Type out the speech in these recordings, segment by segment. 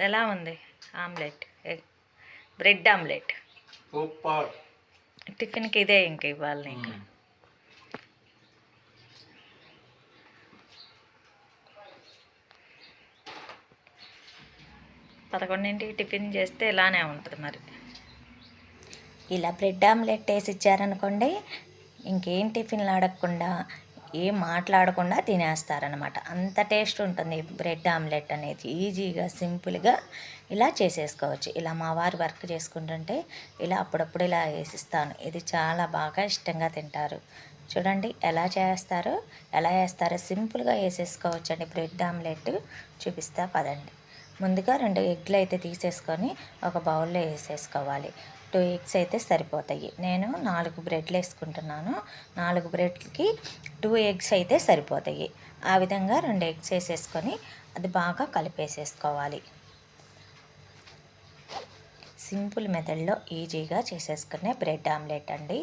ఎలా ఉంది? Omelette. Egg bread omelette. Super. టిఫిన్కి ఇదే ఇంక ఇవ్వాలి నీకు. పదకొండింటికి టిఫిన్ చేస్తే ఇలానే ఉంటుంది మరి. ఇలా బ్రెడ్ ఆమ్లెట్ వేసి ఇచ్చారనుకోండి ఇంకేం టిఫిన్లు అడగకుండా ఏం మాట్లాడకుండా తినేస్తారనమాట అంత టేస్ట్ ఉంటుంది బ్రెడ్ ఆమ్లెట్ అనేది. ఈజీగా సింపుల్గా ఇలా చేసేసుకోవచ్చు. ఇలా మా వారు వర్క్ చేసుకుంటుంటే ఇలా అప్పుడప్పుడు ఇలా వేసిస్తాను. ఇది చాలా బాగా ఇష్టంగా తింటారు. చూడండి ఎలా చేస్తారో ఎలా వేస్తారో సింపుల్గా వేసేసుకోవచ్చు అండి బ్రెడ్ ఆమ్లెట్ చూపిస్తా పదండి. ముందుగా రెండు ఎగ్లు అయితే తీసేసుకొని ఒక బౌల్లో వేసేసుకోవాలి. టూ ఎగ్స్ అయితే సరిపోతాయి. నేను నాలుగు బ్రెడ్లు వేసుకుంటున్నాను. నాలుగు బ్రెడ్కి టూ ఎగ్స్ అయితే సరిపోతాయి. ఆ విధంగా రెండు ఎగ్స్ వేసేసుకొని అది బాగా కలిపేసేసుకోవాలి. సింపుల్ మెథడ్లో ఈజీగా చేసేసుకునే బ్రెడ్ ఆమ్లెట్ అండి.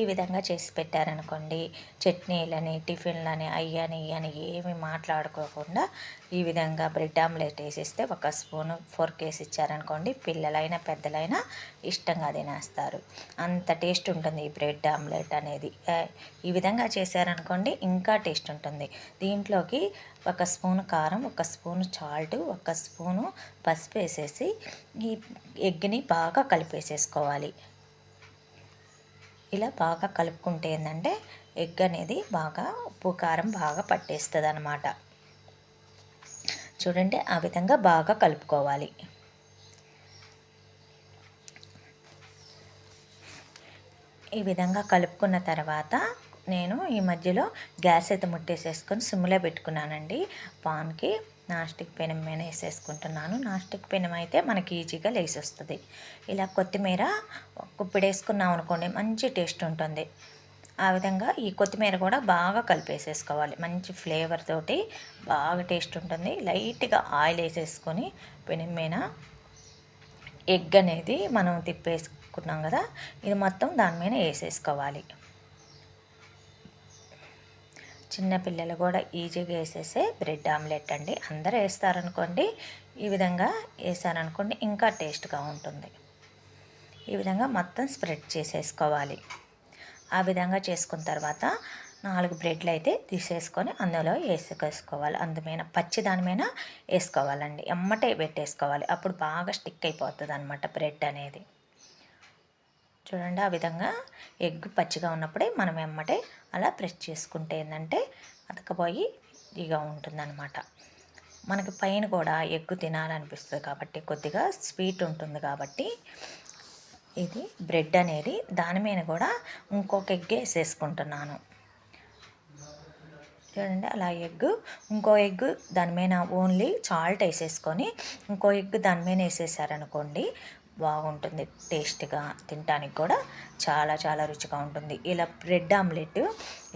ఈ విధంగా చేసి పెట్టారనుకోండి చట్నీలని టిఫిన్లని అయ్యని ఇయ్యని ఏమి మాట్లాడుకోకుండా ఈ విధంగా బ్రెడ్ ఆమ్లెట్ వేసిస్తే ఒక స్పూను ఫోర్క్ వేసి ఇచ్చారనుకోండి పిల్లలైనా పెద్దలైనా ఇష్టంగా తినేస్తారు. అంత టేస్ట్ ఉంటుంది ఈ బ్రెడ్ ఆమ్లెట్ అనేది. ఈ విధంగా చేశారనుకోండి ఇంకా టేస్ట్ ఉంటుంది. దీంట్లోకి ఒక స్పూన్ కారం ఒక స్పూను చాల్ట్ ఒక స్పూను పసుపు వేసేసి ఈ ఎగ్ని బాగా కలిపేసేసుకోవాలి. ఇలా బాగా కలుపుకుంటే ఏంటంటే ఎగ్ అనేది బాగా ఉప్పు కారం బాగా పట్టేస్తుంది అనమాట చూడండి ఆ విధంగా బాగా కలుపుకోవాలి. ఈ విధంగా కలుపుకున్న తర్వాత నేను ఈ మధ్యలో గ్యాస్ అయితే ముట్టేసేసుకొని సిమ్లో పెట్టుకున్నానండి. పాన్కి నాస్టిక్ పెనం మీద వేసేసుకుంటున్నాను. నాస్టిక్ పెనం అయితే మనకి ఈజీగా లేచి వస్తుంది ఇలా కొత్తిమీర కుప్పిడేసుకున్నాం అనుకోండి మంచి టేస్ట్ ఉంటుంది. ఆ విధంగా ఈ కొత్తిమీర కూడా బాగా కలిపేసేసుకోవాలి. మంచి ఫ్లేవర్ తోటి బాగా టేస్ట్ ఉంటుంది. లైట్గా ఆయిల్ వేసేసుకొని పెనమ్మైన ఎగ్ అనేది మనం తిప్పేసుకున్నాం కదా ఇది మొత్తం దాని మీద వేసేసుకోవాలి. చిన్నపిల్లలు కూడా ఈజీగా వేసేసే బ్రెడ్ ఆమ్లెట్ అండి. అందరూ వేస్తారనుకోండి ఈ విధంగా వేసారనుకోండి ఇంకా టేస్ట్గా ఉంటుంది. ఈ విధంగా మొత్తం స్ప్రెడ్ చేసేసుకోవాలి. ఆ విధంగా చేసుకున్న తర్వాత నాలుగు బ్రెడ్లు అయితే తీసేసుకొని అందులో వేసుకేసుకోవాలి అందుమైన పచ్చి దానిమైన వేసుకోవాలండి. ఎమ్మటే పెట్టేసుకోవాలి. అప్పుడు బాగా స్టిక్ అయిపోతుంది అనమాట బ్రెడ్ అనేది. చూడండి ఆ విధంగా ఎగ్ పచ్చిగా ఉన్నప్పుడే మనం ఎమ్మటే అలా ప్రెస్ చేసుకుంటే ఏంటంటే అతకపోయి ఇదిగా ఉంటుందన్నమాట. మనకి పైన కూడా ఎగ్గు తినాలనిపిస్తుంది కాబట్టి కొద్దిగా స్వీట్ ఉంటుంది కాబట్టి ఇది బ్రెడ్ అనేది దాని మీద కూడా ఇంకొక ఎగ్ వేసేసుకుంటున్నాను. చూడండి అలా ఎగ్ ఇంకో ఎగ్ దాని మీద ఓన్లీ సాల్ట్ వేసేసుకొని ఇంకో ఎగ్ దాని మీద వేసేసారనుకోండి బాగుంటుంది. టేస్ట్గా తినడానికి కూడా చాలా చాలా రుచిగా ఉంటుంది. ఇలా బ్రెడ్ ఆమ్లెట్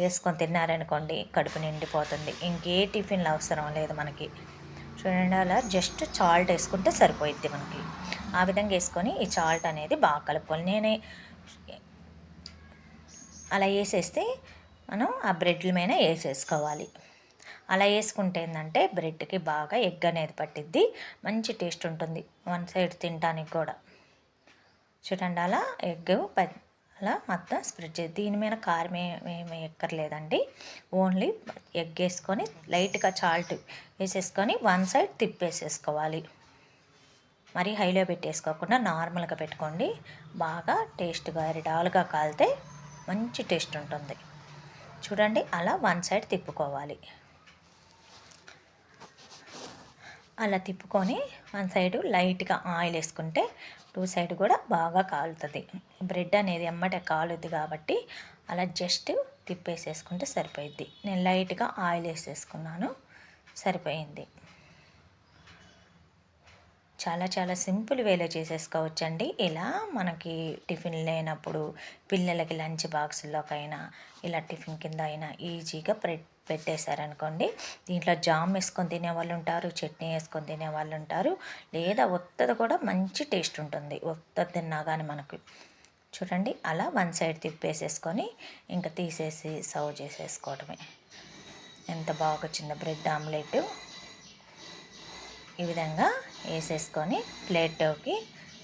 వేసుకొని తిన్నారనుకోండి కడుపు నిండిపోతుంది. ఇంకే టిఫిన్లు అవసరం లేదు మనకి. చూడండి అలా జస్ట్ సాల్ట్ వేసుకుంటే సరిపోయిద్ది మనకి. ఆ విధంగా వేసుకొని ఈ చాల్ట్ అనేది బాగా కలుపుకోవాలి. నేనే అలా వేసేస్తే మనం ఆ బ్రెడ్ల మీద వేసేసుకోవాలి. అలా వేసుకుంటే ఏంటంటే బ్రెడ్కి బాగా ఎగ్ అనేది పట్టిద్ది. మంచి టేస్ట్ ఉంటుంది. వన్ సైడ్ తినడానికి కూడా. చూడండి అలా ఎగ్ అలా మొత్తం స్ప్రెడ్ చేసి దీని మీద కారం ఏమేమి ఎక్కర్లేదండి ఓన్లీ ఎగ్ వేసుకొని లైట్గా చాల్ట్ వేసేసుకొని వన్ సైడ్ తిప్పేసేసుకోవాలి. మరి హైలో పెట్టేసుకోకుండా నార్మల్గా పెట్టుకోండి. బాగా టేస్ట్గా ఎరడాలుగా కాలితే మంచి టేస్ట్ ఉంటుంది. చూడండి అలా వన్ సైడ్ తిప్పుకోవాలి. అలా తిప్పుకొని వన్ సైడ్ లైట్గా ఆయిల్ వేసుకుంటే టూ సైడ్ కూడా బాగా కాలుతుంది. బ్రెడ్ అనేది ఎమ్మటే కాలుద్ది కాబట్టి అలా జస్ట్ తిప్పేసేసుకుంటే సరిపోయిద్ది. నేను లైట్గా ఆయిల్ వేసేసుకున్నాను. సరిపోయింది. చాలా చాలా సింపుల్ వేలో చేసేసుకోవచ్చండి. ఇలా మనకి టిఫిన్ లేనప్పుడు పిల్లలకి లంచ్ బాక్సుల్లోకైనా ఇలా టిఫిన్ కింద అయినా ఈజీగా ప్రె పెట్టేశారనుకోండి. దీంట్లో జామ్ వేసుకొని తినే వాళ్ళు ఉంటారు చట్నీ వేసుకొని తినే వాళ్ళు ఉంటారు లేదా ఒత్తది కూడా మంచి టేస్ట్ ఉంటుంది. ఒత్తది తిన్నా కానీ మనకు. చూడండి అలా వన్ సైడ్ తిప్పేసేసుకొని ఇంకా తీసేసి సర్వ్ చేసేసుకోవడమే. ఎంత బాగా వచ్చిందో బ్రెడ్ ఆమ్లెట్. ఈ విధంగా వేసేసుకొని ప్లేట్లోకి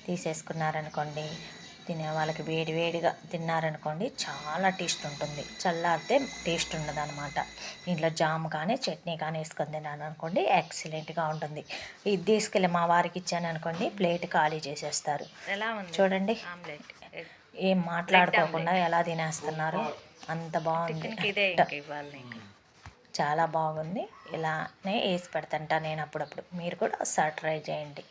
తీసేసుకున్నారనుకోండి తినే వాళ్ళకి వేడి వేడిగా తిన్నారనుకోండి చాలా టేస్ట్ ఉంటుంది. చల్లారితే టేస్ట్ ఉండదు అనమాట ఇంట్లో జామ్ కానీ చట్నీ కానీ వేసుకొని తిన్నాను అనుకోండి ఎక్సలెంట్గా ఉంటుంది. ఇది తీసుకెళ్ళి మా వారికి ఇచ్చాను అనుకోండి ప్లేట్ ఖాళీ చేసేస్తారు. ఎలా ఉంది? చూడండి. ఏం మాట్లాడుకోకుండా ఎలా తినేస్తున్నారు? అంత బాగుంది. చాలా బాగుంది. ఇలానే వేసి పెడతంటా నేను అప్పుడప్పుడు. మీరు కూడా ఒకసారి ట్రై చేయండి.